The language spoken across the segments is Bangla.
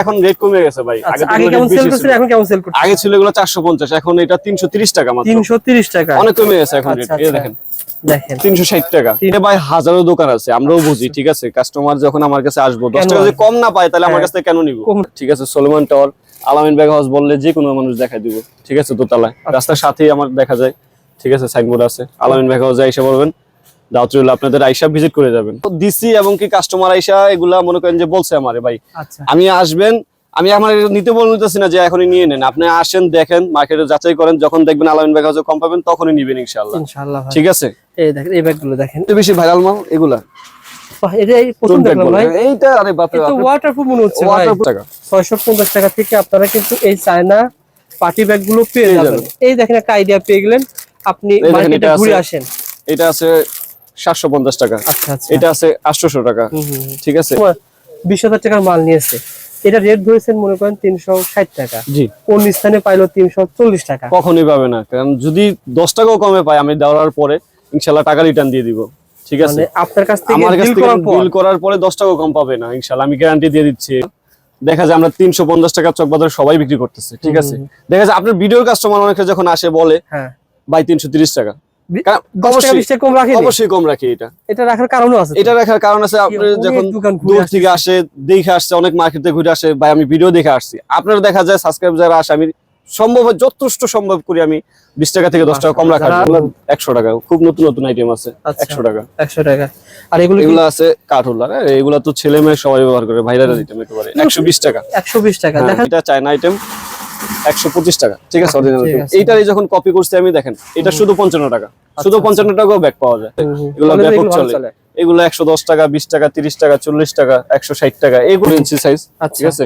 এখন রেট কমে গেছে ভাই। আচ্ছা, আগে কেমন সেল ছিল। এখন কেমন সেল করছেন আগে ছিল এগুলো চারশো পঞ্চাশ এখন এটা তিনশো তিরিশ টাকা মাত্র। তিনশো তিরিশ টাকা। অনেক কমে গেছে এখন রেট আচ্ছা, এই আচ্ছা। দেখেন। দেখেন। তিনশো ষাট টাকা। এ ভাই হাজারো দোকান আছে আমরাও বুঝি ঠিক আছে? কাস্টমার যখন আমার কাছে আসব টাকা যদি কম না পায় তাহলে আমার হ্যাঁ। কাছ কেন নিবো? ঠিক আছে সোলোমান টাওয়ার আলামিন হাউস বললে যে কোনো মানুষ দেখাই দিব। ঠিক আছে দোতলায়। রাস্তার সাথেই আমার দেখা যায়। ঠিক আছে সাইনবোর্ড আছে। আলামিন ব্যাগ হাউসে আইসা বলবেন। দাওয়াত রইল আপনাদের আইসা ভিজিট করে যাবেন। তো দিছি এবং কি কাস্টমার আইসা এগুলা মনে করেন যে বলছে আমারে ভাই আচ্ছা। আমি আসবেন আমি আমার নিতে বলতেছি না যে এখনই নিয়ে নেন। আপনি আসেন দেখেন মার্কেটে যাচাই করেন যখন দেখবেন আলামিন ব্যাগ কম পাবেন তখনই নিবেন ইনশাআল্লাহ। ইনশাআল্লাহ ঠিক আছে? এই দেখেন এই ব্যাগগুলো দেখেন। সবচেয়ে বেশি ভাইরাল মাল এগুলা। এইটা আরে বাপরে ওয়াটারপ্রুফ মনে হচ্ছে ভাই। ওয়াটার টাকা। পঞ্চাশ টাকা থেকে আপনারা কিন্তু এই চায়না পার্টি ব্যাগগুলো পেয়ে যাবেন। এই দেখেন একটা আইডিয়া পেয়ে গেলেন। আপনি মার্কেটে ঘুরে আসেন। এটা আছে সাতশো পঞ্চাশ টাকা। আচ্ছা আচ্ছা। এটা আছে আটশোশো টাকা। ঠিক আছে? বিশ হাজার টাকার মাল নিয়েছে। এটা রেট ধরেছেন মনে করেন তিনশো ষাট টাকা। জি। কোন স্থানে পাইলো তিনশো চল্লিশ টাকা। কখনই পাবে না। কারণ যদি দশ টাকাও কমে পাই আমি দেওয়ার পরে ইনশাল্লাহ টাকা রিটার্ন দিয়ে দিব। ঠিক আছে? মানে আপনার কাছ থেকে আমার কাছ থেকে করার পর? বিল করার পরে দশ টাকাও কম পাবে না। ইনশাল্লাহ আমি গ্যারান্টি দিয়ে দিচ্ছি। দেখা যায় আমরা তিনশো পঞ্চাশ টাকা চক বাজার সবাই বিক্রি করতেছে। ঠিক আছে? দেখা যায় আপনার ভিডিওর কাস্টমার অনেকে যখন আসে বলে হ্যাঁ। কারণ দশ টাকা। অবশ্যই- কম রাখেনি? অবশ্যই কম রাখি এটা। এটা রাখার কারণও আছে এটা রাখার কারণ আছে আপনি যখন দূর থেকে আসে দেখে আসছে অনেক মার্কেটে ঘুরে আসে ভাই আমি ভিডিও দেখে আসছি। আপনারা দেখা যায় সাবস্ক্রাইব যারা আসে আমি সম্ভব যথেষ্ট সম্ভব করি আমি বিশ টাকা থেকে দশ টাকা কম রাখা একশো টাকা খুব নতুন নতুন আইটেম আছে আচ্ছা। একশো টাকা। একশো টাকা। আর এগুলো এগুলো আছে কাঠোলার এগুলো তো ছেলে মেয়ে সবাই ব্যবহার করে ভাইরাল আইটেম একেবারে। একশো বিশ টাকা। একশো বিশ টাকা। হ্যাঁ, এটা চায়না আইটেম একশো পঁচিশ টাকা ঠিক আছে অরিজিনাল। এইটারই যখন কপি করছি আমি দেখেন এটা শুধু পঞ্চান্ন টাকা শুধু আচ্ছা। পঞ্চান্ন টাকাও ব্যাগ পাওয়া যায়। এগুলো ব্যাপক চলে। এগুলো একশো দশ টাকা বিশ টাকা তিরিশ টাকা চল্লিশ টাকা একশো ষাট টাকা এগুলো ইঞ্চি সাইজ আচ্ছা। ঠিক আছে।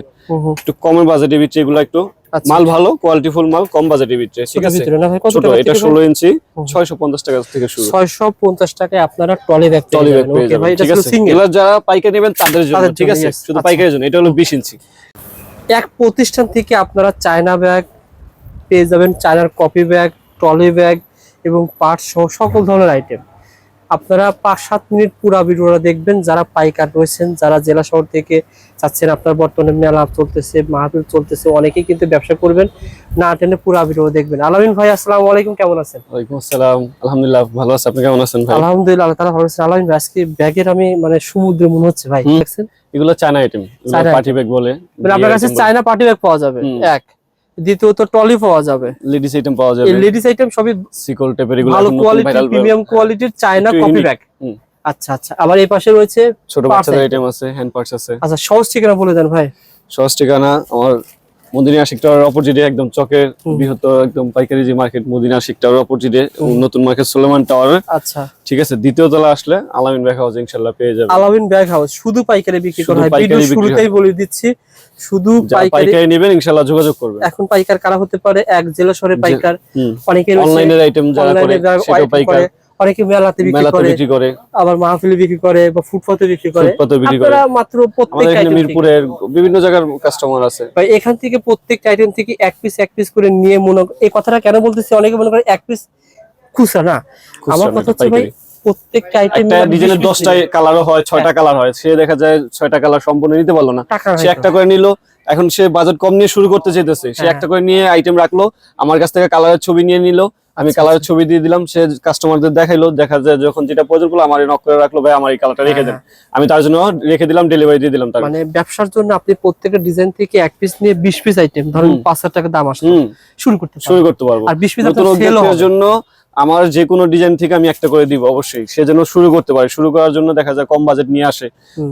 একটু কমের বাজেটের ভিতরে এগুলো একটু আচ্ছা। মাল ভালো কোয়ালিটি ফুল মাল কম বাজেটের ভিতরে ঠিক আছে ছোট এটা ষোলো ইঞ্চি। ছয়শো পঞ্চাশ টাকা থেকে শুরু ছয়শো পঞ্চাশ টাকায় আপনারা ট্রলি ব্যাগ টলি ব্যাগ পেয়ে যাবেন ভাই এটা ঠিক আছে সিঙ্গেল এগুলো যারা পাইকারি নেবেন তাদের জন্য ঠিক আছে শুধু আচ্ছা। পাইকারির জন্য এটা হলো বিশ ইঞ্চি এক প্রতিষ্ঠান থেকে আপনারা চায়না ব্যাগ পেয়ে যাবেন, চায়নার কপি ব্যাগ, ট্রলি ব্যাগ এবং পার্ট সহ সকল ধরনের আইটেম। আপনারা পাঁচ সাত মিনিট পুরো ভিডিওটা দেখবেন, যারা পাইকার রয়েছেন, যারা জেলা শহর থেকে চাচ্ছেন আপনার বর্তমানে মেলা চলতেছে মাহফিল চলতেছে অনেকেই কিন্তু ব্যবসা করবেন না টেনে পুরো ভিডিও দেখবেন। আলামিন ভাই আসসালামু আলাইকুম কেমন আছেন? ওয়ালাইকুম আসসালাম আলহামদুলিল্লাহ ভালো আছে। আপনি কেমন আছেন ভাই? আলহামদুলিল্লাহ আল্লাহ তাআলা ভালো আছেন। আলামিন ভাই আজকে ব্যাগের আমি মানে সমুদ্র মনে হচ্ছে ভাই দেখছেন? এগুলো চায়না আইটেম পার্টি ব্যাগ বলে। মানে আপনার কাছে চায়না পার্টি ব্যাগ পাওয়া যাবে। এক। দ্বিতীয়ত ট্রলি পাওয়া যাবে। লেডিস আইটেম পাওয়া যাবে। লেডিস আইটেম সবই সিকল টাইপের এগুলো ভালো কোয়ালিটি প্রিমিয়াম কোয়ালিটির চায়না কপি ব্যাগ। আচ্ছা আচ্ছা। আবার এই পাশে রয়েছে ছোট বাচ্চাদের আইটেম আছে হ্যান্ড পার্টস আছে। আচ্ছা সহজ ঠিকানা বলে দেন ভাই। সহজ ঠিকানা আমার মদিনা আশিক টাওয়ার অপোজিটে একদম চকের বৃহত্তর একদম পাইকারি যে মার্কেট মদিনা অপোজিটে নতুন মার্কেট সুলেমান টাওয়ার আচ্ছা। ঠিক আছে দ্বিতীয় তলা আসলে আলামিন ব্যাগ হাউস ইনশাল্লাহ পেয়ে যাবে আলামিন ব্যাগ হাউস শুধু পাইকারি বিক্রি করা হয়। ভিডিও শুরুতেই বলে দিচ্ছি শুধু পাইকারি নেবেন ইনশাল্লাহ যোগাযোগ করবেন। এখন পাইকার কারা হতে পারে? এক জেলা শহরে পাইকার অনেকে অনলাইনের আইটেম যারা করে wipe পাইকার। করে, অনেকে মেলাতে বিক্রি করে আবার মাহফিলে বিক্রি করে বা ফুটপাতে বিক্রি করে। আপনারা মাত্র প্রত্যেক মিরপুরের বিভিন্ন জায়গার কাস্টমার আছে। ভাই এখান থেকে প্রত্যেকটা আইটেম থেকে এক পিস এক পিস করে নিয়ে মনে এই কথাটা কেন বলতেছি? অনেকে মনে করে এক পিস খুচরা না। আমার কথা হচ্ছে ভাই প্রত্যেকটা আইটেম একটা ডিজাইনের কালারও হয় ছয়টা কালার হয়। সে দেখা যায় কালার সম্পূর্ণ নিতে পারল না। সে একটা করে নিল এখন সে বাজেট কম নিয়ে শুরু করতে চাইতেছে। সে হ্যাঁ। একটা করে নিয়ে আইটেম রাখল আমার কাছ থেকে কালারের ছবি নিয়ে নিল আমি কালার কালারের ছবি দিয়ে দিলাম সে কাস্টমারদের দেখাইলো দেখা যায় যখন যেটা প্রয়োজন করল আমার নক করে রাখল ভাই আমার এই কালারটা রেখে দেন। আমি তার জন্য রেখে দিলাম ডেলিভারি দিয়ে দিলাম মানে ব্যবসার জন্য আপনি প্রত্যেকটা ডিজাইন থেকে এক পিস নিয়ে বিশ পিস আইটেম ধরুন হুম। পাঁচ হাজার টাকা দাম আসলো। শুরু করতে শুরু করতে পারব। আর বিশ পিস নতুন উদ্যোক্তার জন্য আমার যে কোনো ডিজাইন থেকে আমি একটা করে দিব অবশ্যই। সে যেন শুরু করতে পারে। শুরু করার জন্য দেখা যায় কম বাজেট নিয়ে আসে।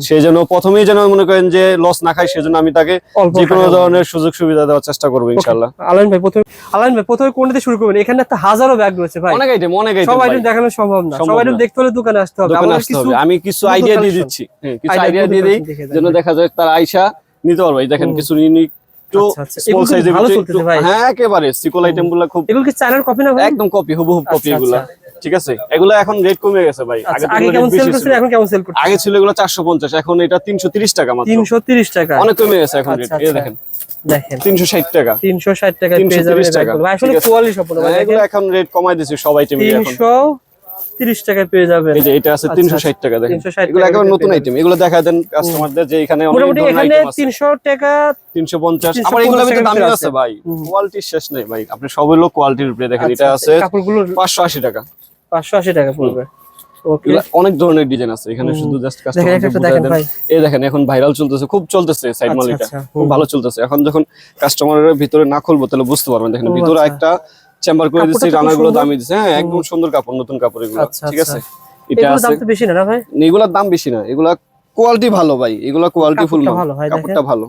সে যেন প্রথমেই যেন মনে করেন যে লস না খায় সেজন্য আমি তাকে যে কোনো ধরনের সুযোগ সুবিধা দেওয়ার চেষ্টা করব ইনশাল্লাহ আলাইন ভাই প্রথমে আলাইন ভাই প্রথমে কোনটা দিয়ে শুরু করবেন? এখানে একটা হাজারো ব্যাগ রয়েছে ভাই। অনেক আইটেম অনেক সব আইটেম আইটেম দেখানো সম্ভব না। সব আইটেম দেখতে হলে দোকানে আসতে হবে। দোকানে আসতে হবে। আমি কিছু আইডিয়া দিয়ে দিচ্ছি। হ্যাঁ, কিছু আইডিয়া দিয়ে দিই যেন দেখা যায় তার আইসা নিতে পারবে। দেখেন কিছু ইউনিক একটু আচ্ছা, আচ্ছা। স্মল ভাই। হ্যাঁ একেবারে সিকল আইটেম খুব এগুলো কি চায়নার কপি না একদম কপি হুবহুব কপি আচ্ছা, ঠিক আছে? এগুলো এখন রেট কমে গেছে ভাই। আগে কেমন সেল করছেন এখন কেমন সেল করছেন আগে ছিল এগুলো চারশো পঞ্চাশ এখন এটা তিনশো তিরিশ টাকা মাত্র। তিনশো তিরিশ টাকা। অনেক কমে গেছে এখন রেট এই। দেখেন। দেখেন। তিনশো ষাট টাকা। পেয়ে যাবেন টাকা। ব্যাগগুলো। আসলে কোয়ালিটি সম্পূর্ণ ভাই। হ্যাঁ, এগুলো এখন রেট কমাই দিয়েছে সব আইটেম এখন। তিনশো তিরিশ টাকায় পেয়ে যাবেন এই যে এটা আছে আচ্ছা, তিনশো ষাট টাকা দেখেন। 360 এগুলো একেবারে নতুন আইটেম এগুলো দেখা দেন কাস্টমারদের যে এখানে অনেক মোটামুটি ধরনের এখানে আইটেম আছে। তিনশো টাকা 350 আবার এগুলো ভিতরে দামি আছে আছে। ভাই। হুম। কোয়ালিটির শেষ নেই ভাই। আপনি কোয়ালিটির উপরে দেখেন। এটা আচ্ছা, আছে আচ্ছা, কাপড়গুলো পাঁচশো আশি টাকা। পাঁচশো আশি টাকা পড়বে। অনেক ধরনের ডিজাইন আছে। এখানে। শুধু জাস্ট ভাই। এই দেখেন এখন ভাইরাল চলতেছে খুব চলতেছে সাইড আচ্ছা, মালিটা। আচ্ছা, খুব ভালো চলতেছে। এখন যখন কাস্টমারের ভিতরে না খুলবো তাহলে বুঝতে পারবেন। দেখেন ভিতরে আচ্ছা। একটা চেম্বার করে কাপড়টা দিচ্ছি রানারগুলো সুন্দর। দামি দিচ্ছে হ্যাঁ একদম সুন্দর কাপড় নতুন কাপড় এগুলো আচ্ছা, ঠিক আচ্ছা। আছে? এটা আছে। দাম তো বেশি না না ভাই? এগুলার দাম বেশি না এগুলা কোয়ালিটি ভালো ভাই এগুলা কোয়ালিটি ফুল দেখেন। কাপড়টা ভালো।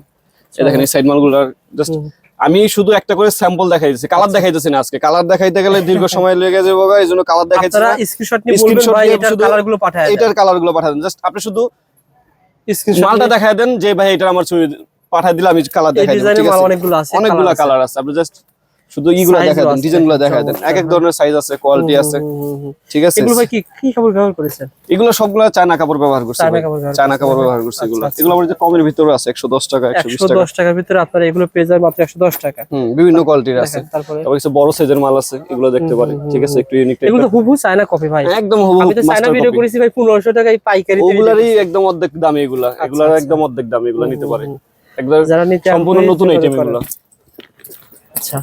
এই দেখেন এই সাইড মালগুলার জাস্ট আমি শুধু একটা করে স্যাম্পল দেখাই দিচ্ছি কালার দেখাইতেছি না আজকে। কালার দেখাইতে গেলে দীর্ঘ সময় লেগে যাবে এই জন্য কালার দেখাইছি আপনারা না। স্ক্রিনশট নিয়ে বলবেন ভাই এটার শুধু কালারগুলো পাঠায় এটার কালারগুলো পাঠাবেন জাস্ট আপনি শুধু স্ক্রিনশট মালটা দেখায় দেন যে ভাই এটা আমার ছবি পাঠাই দিলে আমি কালার দেখাই ডিজাইনের ঠিক মাল আছে? অনেকগুলো আছে অনেকগুলো কালার আছে। আপনি জাস্ট শুধু ইগুলো দেখায় দেন আছে, ডিজাইনগুলো দেখায় দেন। এক এক ধরনের সাইজ আছে কোয়ালিটি আছে। ঠিক আছে? এগুলো ভাই কি কি কাপড় ব্যবহার করেছেন? এগুলো সবগুলো চায়না কাপড় ব্যবহার করছে চায়না কাপড় ব্যবহার করছে, হ্যাঁ। এগুলো। আচ্ছা, আচ্ছা। এগুলো আমার যে কমের ভিতরে আছে একশো দশ টাকা একশো বিশ একশো টাকা। দশ টাকার ভিতরে আপনারা এগুলো পেয়ে যাবেন মাত্র একশো দশ টাকা। হুম বিভিন্ন কোয়ালিটির আছে। তারপরে কিছু বড় সাইজের মাল আছে এগুলো দেখতে পারেন। ঠিক আছে একটু ইউনিক এগুলো হুবহু চায়না কপি ভাই। একদম হুবহু আমি তো চায়না ভিডিও করেছি ভাই পনেরোশো টাকায় পাইকারি ওগুলারই একদম অর্ধেক দাম এগুলা। এগুলার আচ্ছা। একদম অর্ধেক দাম এগুলো নিতে পারে। একদম সম্পূর্ণ নতুন আইটেম এগুলো। আচ্ছা।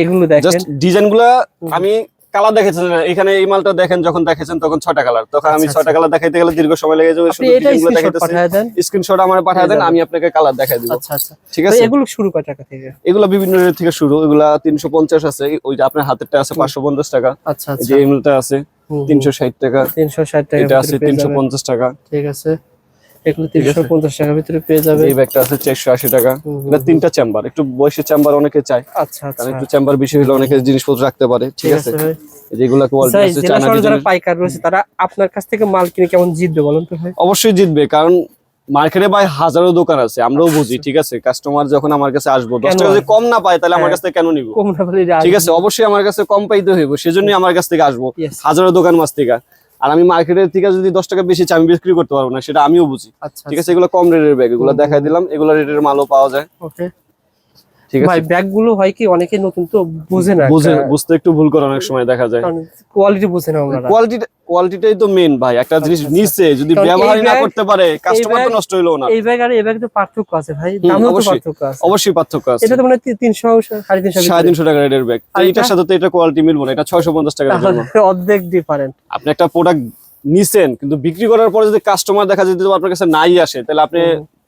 এগুলো দেখেন। ডিজাইনগুলা আমি কালার দেখেছেন এখানে এই মালটা দেখেন যখন দেখেছেন তখন ছয়টা কালার তখন আমি আচ্ছা, ছয়টা কালার দেখাইতে গেলে দীর্ঘ সময় লেগে যাবে। স্ক্রিনশট দেখাইতেছি। দেন। স্ক্রিনশট আমার পাঠিয়ে দেন আমি আপনাকে কালার দেখাই দিব। আচ্ছা আচ্ছা। ঠিক আছে? এগুলো শুরু কয় টাকা থেকে? এগুলো বিভিন্ন রেট থেকে শুরু। এগুলা তিনশো পঞ্চাশ আছে। ওইটা আপনার হাতেরটা আছে পাঁচশো পঞ্চাশ টাকা। আচ্ছা এই আচ্ছা। যে এমএলটা আছে তিনশো ষাট টাকা। তিনশো ষাট টাকা এটা আছে তিনশো পঞ্চাশ টাকা। ঠিক আছে। এগুলো তিনশো পঞ্চাশ টাকার ভিতরে পেয়ে যাবে। এই ব্যাগটা আছে চারশো আশি টাকা। হুম, হুম, এটা তিনটা চেম্বার একটু বয়সের চেম্বার অনেকে চায়। আচ্ছা আচ্ছা। কারণ একটু চেম্বার বেশি হলে অনেকে জিনিসপত্র রাখতে পারে। ঠিক আছে? যেগুলো কোয়ালিটি ভাই, আছে জেলা চায়না শহরে যারা পাইকার রয়েছে তারা আপনার কাছ থেকে মাল কিনে কেমন জিতবে বলুন তো ভাই? অবশ্যই জিতবে কারণ মার্কেটে ভাই হাজারো দোকান আছে আমরাও বুঝি ঠিক আছে? কাস্টমার যখন আমার কাছে আসব দশ টাকা যদি কম না পায় তাহলে আমার হ্যাঁ। কাছ থেকে কেন নিবো? ঠিক আছে? অবশ্যই আমার কাছে কম পাইতে হইব সেজন্যই আমার কাছ থেকে আসব। হাজারো দোকান মাছ থেকে। আর আমি মার্কেটের থেকে যদি দশ টাকা বেশি চাই, আমি বিক্রি করতে পারব না সেটা আমিও বুঝি। আচ্ছা ঠিক আছে এগুলো কম রেটের ব্যাগ এগুলো দেখাই দিলাম এগুলো রেটের মালও পাওয়া যায়। ঠিক ভাই আছে। ব্যাগগুলো হয় কি অনেকে নতুন তো বুঝে না বুঝে বুঝতে একটু ভুল করে অনেক সময় দেখা যায়। কোয়ালিটি বুঝে না ওনারা। কোয়ালিটি কোয়ালিটিটাই তো মেন ভাই। একটা জিনিস আচ্ছা। নিচ্ছে যদি ব্যবহারই না করতে পারে কাস্টমার তো নষ্ট হইল না এই ব্যাগ আর এই ব্যাগ তো পার্থক্য আছে ভাই। দামেও তো অবশ্যই। পার্থক্য আছে। অবশ্যই পার্থক্য আছে। এটা তো মানে তি- তিনশো সাড়ে তিনশো সাড়ে তিনশো টাকা রেটের ব্যাগ আর এইটার সাথে তো এটা কোয়ালিটি মিলবো না এটা ছয়শো পঞ্চাশ টাকা রেটের অর্ধেক ডিফারেন্ট আপনি একটা প্রোডাক্ট নিছেন কিন্তু বিক্রি করার পরে যদি কাস্টমার দেখা যায় যদি আপনার কাছে নাই আসে তাহলে আপনি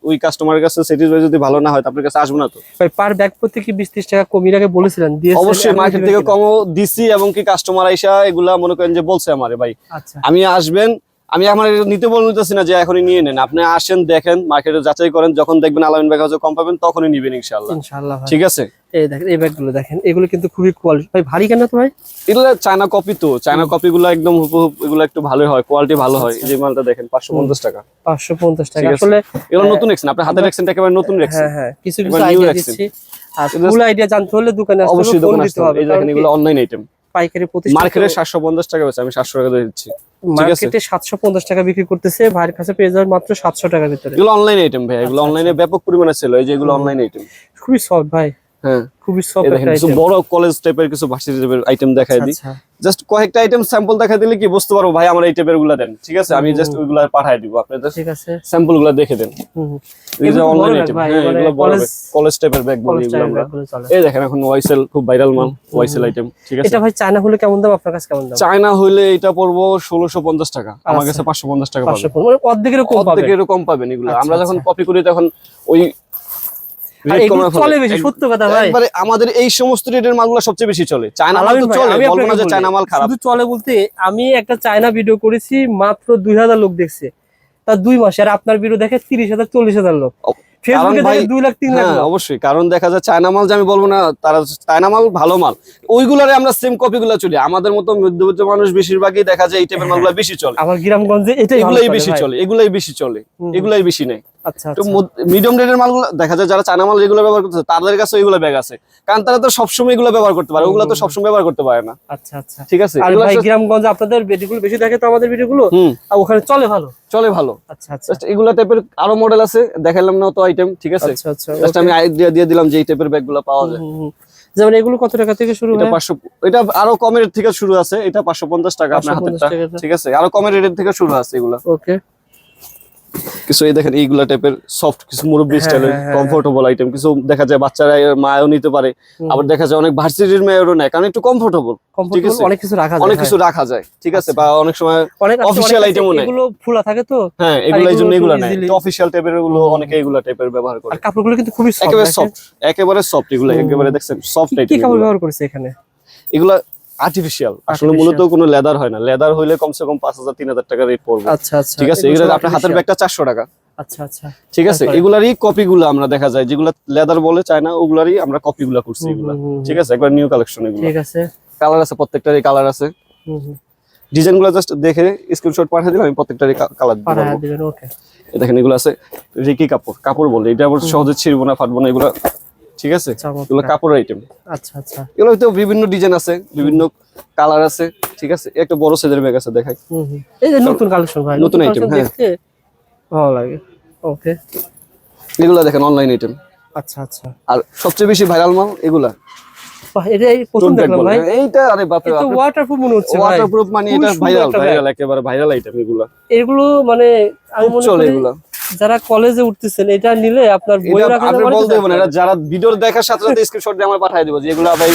ওই কাস্টমারের কাছে স্যাটিসফাই যদি ভালো না হয় আপনার কাছে আসব না তো? ভাই পার ব্যাগ প্রতি কি বিশ ত্রিশ টাকা কমিয়ে আগে বলেছিলেন? অবশ্যই মার্কেট থেকে কমও দিছি এবং কি কাস্টমার আইসা এগুলা মনে করেন যে বলছে আমারে ভাই আচ্ছা। আমি আসবেন আমি আমার নিতে বলতেছি না যে এখনই নিয়ে নেন। আপনি আসেন দেখেন মার্কেটে যাচাই করেন যখন দেখবেন আলামিন ব্যাগ হাউসে কম পাবেন তখনই নিবেন ইনশাআল্লাহ। ইনশাআল্লাহ ঠিক আছে? এই দেখেন এই ব্যাগগুলো দেখেন এগুলো কিন্তু খুবই কোয়ালিটি ভাই ভারী কেন তো ভাই? এগুলো চায়না কপি তো। চায়না একদম এগুলো একটু ভালো হয় কোয়ালিটি ভালো হয়। যে মালটা দেখেন পঞ্চাশ টাকা। আসলে এগুলো নতুন একেবারে রেখছেন হ্যাঁ হ্যাঁ। কিছু কিছু আইডিয়া দিচ্ছি। আর ফুল আইডিয়া জানতে হলে দোকানে আসতে অবশ্যই হবে ফোন দিতে হবে। হবে। এই দেখেন এগুলো অনলাইন আইটেম পাইকারি প্রতিষ্ঠান মার্কেটে সাতশো পঞ্চাশ টাকা বেছে আমি সাতশো টাকা দিয়ে দিচ্ছি। মার্কেটে সাতশো পঞ্চাশ টাকা বিক্রি করতেছে ভাইয়ের কাছে পেয়ে যাবেন মাত্র সাতশো টাকার ভিতরে। এগুলো অনলাইন আইটেম ভাই। এগুলো আচ্ছা, অনলাইনে ব্যাপক পরিমাণে ছিল এই যে এগুলো অনলাইন আইটেম খুবই সফট ভাই। হ্যাঁ। খুবই কিছু বড় কলেজ টাইপের কিছু ভার্সিটি টাইপের আইটেম দেখাই দিই। আচ্ছা। জাস্ট কয়েকটা আইটেম স্যাম্পল দিলে কি বুঝতে পারব ভাই আমার এই টাইপেরগুলা দেন। ঠিক আছে? আমি জাস্ট ওইগুলা পাঠাই দিব। আপনি জাস্ট ঠিক আছে। স্যাম্পলগুলা দেখে দেন। হুম, হুম। এই যে অনলাইন আইটেম ব্যাগ ভাই, এগুলো বড় কলেজ টাইপের ব্যাগ বলি এগুলো আমরা। এই দেখেন এখন ওয়াইসেল খুব ভাইরাল মাল ওয়াইসেল আইটেম ঠিক আছে? এটা ভাই চায়না হলে কেমন দাম? আপনার কাছে কেমন দাম? চায়না হইলে এটা পড়ব ষোলোশো পঞ্চাশ টাকা। আমার আচ্ছা। কাছে পাঁচশো পঞ্চাশ টাকা পাঁচশো পাবেন মানে অর্ধেকেরও কম পাবেন। পাবেন এগুলো। আচ্ছা, আমরা যখন আচ্ছা। কপি করি তখন ওই আর rate এগুলো কমায় ফেলে। চলে বেশি সত্য কথা ভাই। একবারে আমাদের এই সমস্ত রেটের মালগুলো সবচেয়ে বেশি চলে। চায়না মাল তো চলে আমি বলব না যে চায়না মাল খারাপ। শুধু চলে বলতে আমি একটা চায়না ভিডিও করেছি মাত্র দুই হাজার লোক দেখছে। তার দুই মাসে আর আপনার ভিডিও দেখে লোক। অবশ্যই। কারণ দেখা যায় চায়না মাল যে আমি বলব না তারা চায়না মাল ভালো মাল। ওইগুলারে আমরা সেম কপি গুলা চলি। আমাদের মতো মধ্যবিত্ত মানুষ বেশিরভাগই দেখা যায় এই টাইপের মালগুলো বেশি চলে। আমার গ্রামগঞ্জে এগুলাই বেশি চলে এগুলাই বেশি চলে এগুলাই বেশি নেই। আচ্ছা তো। মিডিয়াম রেটের মালগুলো দেখা যায় যারা চায়না মাল রেগুলার ব্যবহার করতেছে তাদের কাছে ওইগুলো ব্যাগ আছে। কারণ তারা তো সবসময় এগুলো ব্যবহার করতে পারে ওগুলো তো সবসময় ব্যবহার করতে পারে না। আচ্ছা আচ্ছা। ঠিক আছে আর ভাই গ্রামগঞ্জে আপনাদের ভিডিওগুলো বেশি দেখে তো আমাদের ভিডিওগুলো আর ওখানে চলে ভালো। চলে ভালো। আচ্ছা আচ্ছা। এগুলো টাইপের আরও মডেল আছে দেখাইলাম না তো আইটেম ঠিক আছে? আচ্ছা আচ্ছা জাস্ট আমি আইডিয়া দিয়ে দিলাম যে এই টাইপের ব্যাগগুলো পাওয়া যায়। যেমন এগুলো কত টাকা থেকে শুরু এটা হয় পাঁচশো এটা আরও কমের থেকে শুরু আছে এটা পাঁচশো পঞ্চাশ টাকা আপনার 550 হাতেরটা ঠিক আছে? আরও কমের রেট থেকে শুরু আছে এগুলা। ওকে কিছু এই দেখেন এইগুলা টাইপের সফট কিছু মুরব্বী হ্যাঁ, স্টাইলের হ্যাঁ, হ্যাঁ, কমফোর্টেবল আইটেম কিছু দেখা যায় বাচ্চারা এর মায়ও নিতে পারে আবার দেখা যায় অনেক ভার্সিটির মেয়েরও নেয় কারণ একটু কমফোর্টেবল ঠিক আছে। অনেক কিছু রাখা যায় অনেক হ্যাঁ। কিছু রাখা যায় ঠিক আছে? বা অনেক সময় অনেক আছে, official অনেক আছে, item ও নেয়। এগুলো ফুলা থাকে তো? হ্যাঁ এগুলো এই জন্য এগুলো এগুলো নেয় অফিসিয়াল টাইপেরগুলো অনেকে এগুলো টাইপের ব্যবহার করে। আর কাপড়গুলো কিন্তু খুবই সফট একেবারে সফট একেবারে সফট এগুলো একেবারে দেখছেন সফট কি কাপড় ব্যবহার করেছে এখানে? এগুলো আর্টিফিশিয়াল আসলে মূলত কোনো লেদার হয় না। লেদার হইলে কমসে কম পাঁচ হাজার তিন হাজার টাকা রেট পড়বে। আচ্ছা আচ্ছা ঠিক আছে? এগুলো আপনার হাতের। ব্যাগটা চারশো টাকা। আচ্ছা আচ্ছা। ঠিক আছে? এগুলারই কপি গুলো আমরা দেখা যায়। যেগুলো লেদার বলে চায় না ওগুলারই আমরা কপি গুলা করছি এগুলা। ঠিক আছে? একবার নিউ কালেকশন এগুলো। ঠিক আছে। কালার আছে প্রত্যেকটারই কালার আছে। ডিজাইনগুলো জাস্ট দেখে স্ক্রিনশট পাঠিয়ে দিলাম আমি প্রত্যেকটারই কালার দিবেন ওকে দেখেন এগুলো আছে রিকি কাপড় কাপড় বলে এটা আবার সহজে ছিড়বো না ফাটবো না এগুলো ঠিক আছে? এগুলো চমৎকার কাপড় আইটেম আচ্ছা আচ্ছা। এগুলো বিভিন্ন ডিজাইন আছে বিভিন্ন কালার আছে ঠিক আছে? একটা বড় সাইজের ব্যাগ আছে দেখাই। এই যে নতুন কালেকশন ভাই নতুন collection হ্যাঁ। ভালো লাগে। ওকে এগুলো দেখেন অনলাইন আইটেম আচ্ছা আচ্ছা। আর সবচেয়ে বেশি ভাইরাল মাল এগুলা। এটা প্রথম দেখলাম ভাই। এইটা আরে বাপরে এটা ওয়াটারপ্রুফ মনে হচ্ছে ওয়াটারপ্রুফ মানে এটা ভাইরাল ভাইরাল একেবারে ভাইরাল আইটেম এগুলা। এগুলো মানে আমি মনে করি এগুলা। যারা কলেজে উঠতেছেন এটা নিলে আপনার বই রাখা আপনি বলতে হবে না এটা যারা ভিডিও দেখার সাথে সাথে স্ক্রিনশট দিয়ে আমরা পাঠিয়ে দেবো যে এগুলা ভাই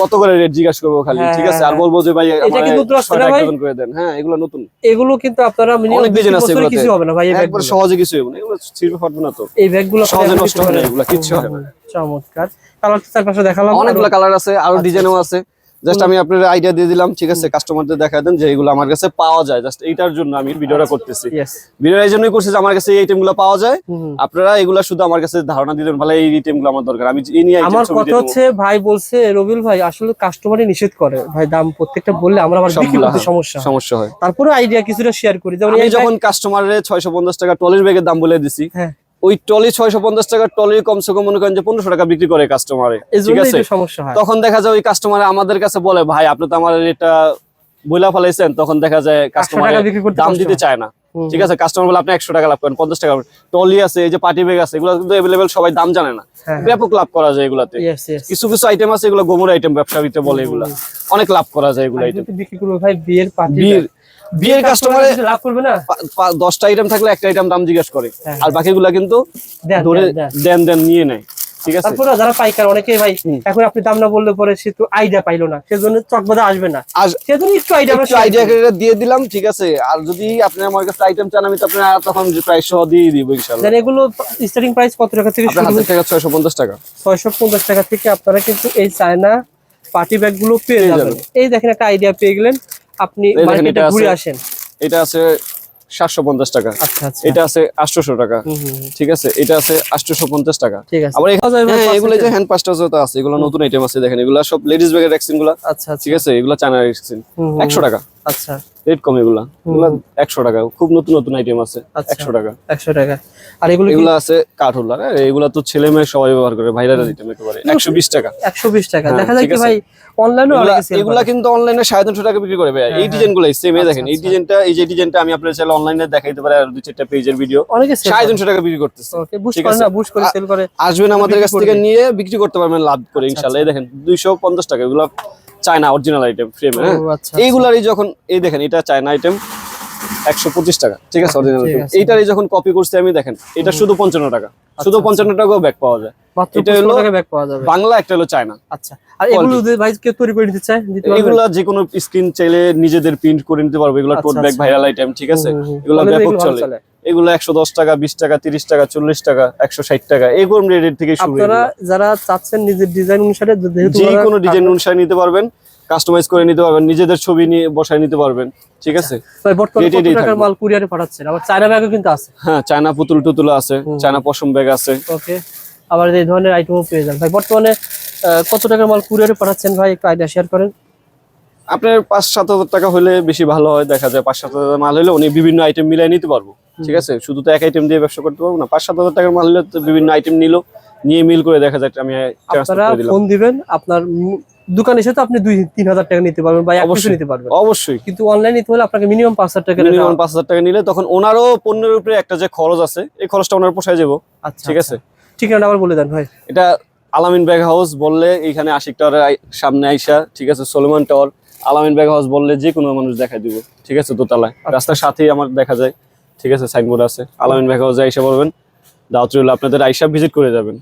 কত করে রেট জিজ্ঞাসা করব খালি হ্যাঁ, ঠিক আছে? আর হ্যাঁ, বলব যে ভাই এটা আমার কি নতুন করে দেন। হ্যাঁ এগুলো নতুন। এগুলো কিন্তু আপনারা মিনিমাম অনেক ডিজাইন আছে এগুলোতে। কিছু হবে না ভাই একবার সহজে কিছু হবে না এগুলো ছিড়বে ফাটবে না তো। এই ব্যাগগুলো সহজে নষ্ট হবে না পারেন। কিছু হয় না। চমৎকার। কালার চারপাশে দেখালাম অনেকগুলো কালার আছে আরও আচ্ছা, ডিজাইনও আছে। জাস্ট আমি আপনার আইডিয়া দিয়ে দিলাম ঠিক আছে? কাস্টমারদের দেখা দেন যে এগুলো আমার কাছে পাওয়া যায়। জাস্ট এইটার জন্য আমি ভিডিওটা করতেছি। Yes. ভিডিও এই জন্যই করছি যে আমার কাছে এই আইটেমগুলো পাওয়া যায়। আপনারা এগুলা শুধু আমার কাছে ধারণা দিলেন ভালো এই আইটেমগুলো আমার দরকার। আমি এই নিয়ে আমার কথা হচ্ছে ভাই বলছে রবিউল ভাই আসলে কাস্টমারই নিষেধ করে। ভাই দাম প্রত্যেকটা বললে আমরা আবার বিক্রি করতে হ্যাঁ, সমস্যা সমস্যা হয়। তারপরে আইডিয়া কিছুটা শেয়ার করি। যেমন যখন কাস্টমারের ছয়শো পঞ্চাশ টাকা টলির ব্যাগের দাম বলে দিছি হ্যাঁ। ওই টলি ছয়শো পঞ্চাশ টাকা টলি কমসে কম মনে করেন যে পনেরোশো টাকা বিক্রি করে কাস্টমারে ঠিক আছে? হয়। তখন দেখা যায় ওই কাস্টমার আমাদের কাছে বলে ভাই আপনি তো আমার এটা বইলা ফেলাইছেন। তখন দেখা যায় কাস্টমার দাম দিতে চায় না। ঠিক আছে? কাস্টমার বলে আপনি একশো টাকা লাভ করেন পঞ্চাশ টাকা টলি আছে এই যে পার্টি ব্যাগ আছে এগুলো কিন্তু এভেলেবেল সবাই দাম জানে না। হ্যাঁ, ব্যাপক লাভ করা যায় এগুলাতে. কিছু কিছু আইটেম আছে এগুলো গোমর আইটেম ব্যবসা বলে এগুলা। অনেক লাভ করা যায় এগুলো আইটেম বিক্রি করব ভাই বিয়ের পার্টি বিয়ের কাস্টমারে লাভ করবে না? দশটা আইটেম থাকলে একটা আইটেম দাম জিজ্ঞেস করে। হ্যাঁ, আর বাকিগুলা কিন্তু ধরে দেন, দেন। নিয়ে নেয়। ঠিক আছে? তারপরে যারা পাইকার অনেকে ভাই এখন আপনি দাম না বললে পরে সে তো আইডিয়া পাইলো না। সেজন্য চকবাদা আসবে না। সেজন্য একটু আইডিয়া একটু আইডিয়া করে। দিয়ে দিলাম ঠিক আছে? আর যদি আপনি আমার কাছে আইটেম চান আমি তো আপনার তখন প্রাইস সহ দিয়ে দিব ইনশাআল্লাহ। দেন এগুলো স্টার্টিং প্রাইস কত টাকা থেকে শুরু হাতের টাকা ছয়শো পঞ্চাশ টাকা। ছয়শো পঞ্চাশ টাকা থেকে আপনারা কিন্তু এই চায়না পার্টি ব্যাগগুলো পেয়ে যাবেন। এই দেখেন একটা আইডিয়া পেয়ে গেলেন। আপনি মার্কেটে ঘুরে। আসেন। এটা আছে সাতশো পঞ্চাশ টাকা। আচ্ছা আচ্ছা। এটা আছে আটশোশো টাকা। ঠিক আছে? এটা আছে আটশোশো পঞ্চাশ টাকা। আবার হ্যাঁ এগুলো যে হ্যান্ড পাস্টার তো আছে এগুলো নতুন আইটেম আছে দেখেন। এগুলো সব লেডিস ব্যাগের ভ্যাকসিনগুলা। আচ্ছা আচ্ছা। ঠিক আছে? এগুলো চায়না ভ্যাকসিন একশো টাকা। আচ্ছা। রেট কম এগুলা। একশো টাকা। খুব নতুন নতুন আইটেম আছে। আচ্ছা। একশো টাকা। একশো টাকা। আর এগুলো এগুলো আছে কাঠুলা এগুলা তো ছেলে মেয়ে সবাই ব্যবহার করে ভাইরাল আইটেম একেবারে। একশো বিশ টাকা। একশো বিশ টাকা। হ্যাঁ, দেখা যায় কি ভাই অনলাইনে এগুলা-। কিন্তু অনলাইনে সাড়ে তিনশো টাকা বিক্রি করে এই হ্যাঁ, ডিজাইনগুলো সেম এই দেখেন। এই আচ্ছা। ডিজাইনটা এই যে ডিজাইনটা আমি আপনার চাইলে অনলাইনে দেখাইতে পারি আর দুই চারটা পেজের ভিডিও অনেকে সাড়ে তিনশো টাকা বিক্রি করতেছে। আসবেন আমাদের কাছ থেকে নিয়ে বিক্রি করতে পারবেন লাভ করে ইনশাল্লাহ দেখেন দুইশো পঞ্চাশ টাকা। এগুলো চায়না অরিজিনাল আইটেম ফ্রেম হ্যাঁ ও, আচ্ছা, এইগুলারই যখন এই দেখেন এটা চায়না আইটেম একশো পঁচিশ টাকা ঠিক আছে অরিজিনাল আইটেম এইটারই যখন কপি করছি আমি দেখেন এটা শুধু পঞ্চান্ন টাকা শুধু আচ্ছা। পঞ্চান্ন টাকাও ব্যাগ পাওয়া যায়। এটা হলো- টাকা ব্যাগ পাওয়া যাবে। বাংলা একটা হলো চায়না। আচ্ছা আর এগুলো ভাই কেউ তৈরি করে নিতে চায়? এগুলা যে কোনো স্ক্রিন চাইলে নিজেদের প্রিন্ট করে নিতে পারবে এগুলো টোট আচ্ছা, ব্যাগ আচ্ছা। ভাইরাল আইটেম ঠিক আছে। এগুলো ব্যাপক চলে। এগুলো একশো দশ টাকা বিশ টাকা তিরিশ টাকা চল্লিশ টাকা একশো ষাট টাকা। এরকম রেট থেকে শুরু যারা চাচ্ছেন নিজের ডিজাইন অনুসারে যে কোনো ডিজাইন অনুসারে নিতে পারবেন কাস্টমাইজ করে নিতে পারবেন নিজেদের ছবি নিয়ে বসায় নিতে পারবেন ঠিক আছে? থাকবে। মাল কুরিয়ারে পাঠাচ্ছেন? আবার চায়না ব্যাগও কিন্তু আছে। হ্যাঁ চায়না পুতুল টুতুল আছে চায়না পশম ব্যাগ আছে। ওকে আবার এই ধরনের আইটেমও পেয়ে যান ভাই বর্তমানে কত টাকার মাল কুরিয়ারে পাঠাচ্ছেন? ভাই একটু আইডিয়া শেয়ার করেন। আপনার পাঁচ সাত হাজার টাকা হলে বেশি ভালো হয় দেখা যায়। পাঁচ সাত হাজার মাল হলে উনি বিভিন্ন আইটেম মিলাই নিতে পারব। ঠিক আছে? শুধু তো এক আইটেম দিয়ে ব্যবসা করতে পারব না। পাঁচ সাত হাজার টাকার মাল তো বিভিন্ন আইটেম নিলো নিয়ে মিল করে দেখা যায় আমি আপনারা ফোন দিবেন আপনার দোকানে এসে তো আপনি দুই তিন হাজার টাকা নিতে পারবেন বা অবশ্যই। নিতে পারবেন। অবশ্যই। কিন্তু অনলাইন নিতে হলে আপনাকে মিনিমাম পাঁচ হাজার টাকা মিনিমাম পাঁচ হাজার টাকা নিলে তখন ওনারও পণ্যের উপরে একটা যে খরচ আছে এই খরচটা ওনার পোষায় যাব। আচ্ছা ঠিক আচ্ছা। আছে ঠিকানা আবার বলে দেন ভাই। এটা আলামিন ব্যাগ হাউস বললে এখানে আশিক টাওয়ারের আই- সামনে আইসা ঠিক আছে? Soleman tower Alamin bag house বললে যে কোনো মানুষ দেখাই দিব। ঠিক আছে দোতলায়। রাস্তার সাথেই আমার দেখা যায়। ঠিক আছে, সাইনবোর্ড আছে। আলামিন ভাই হাউসে এসে বলবেন। দাওয়াত আপনাদের, আইসা ভিজিট করে যাবেন।